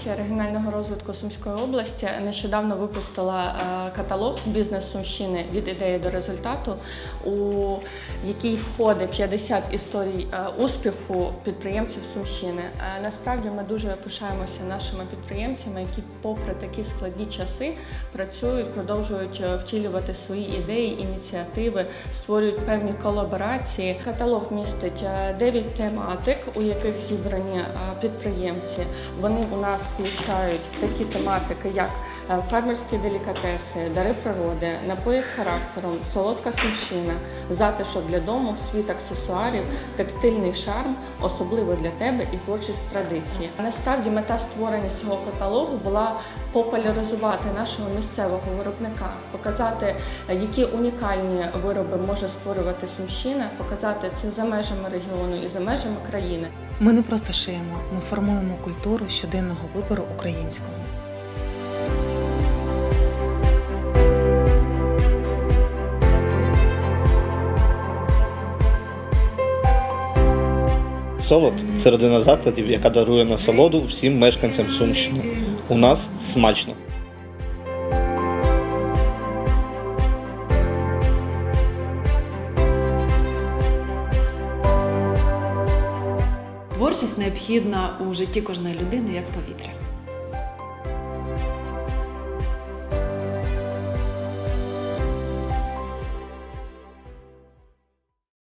Агенція регіонального розвитку Сумської області нещодавно випустила е, каталог бізнес Сумщини від ідеї до результату, у який входить 50 історій е, успіху підприємців Сумщини. Е, Насправді ми дуже пишаємося нашими підприємцями, які, попри такі складні часи, працюють, продовжують втілювати свої ідеї, ініціативи, створюють певні колаборації. Каталог містить 9 тематик, у яких зібрані підприємці. Вони у нас включають такі тематики, як е, фермерські делікатеси, дари природи, напої з характером, солодка сумщина, затишок для дому, світ аксесуарів, текстильний шарм, особливо для тебе і творчість традиції. Насправді мета створення цього каталогу була популяризувати нашого місцевого виробника, показати, е, які унікальні вироби може створювати Сумщина, показати це за межами регіону і за межами країни. Ми не просто шиємо, ми формуємо культуру щоденного вибору українського. Солод це родина закладів, яка дарує насолоду всім мешканцям Сумщини. У нас смачно. Творчість необхідна у житті кожної людини як повітря.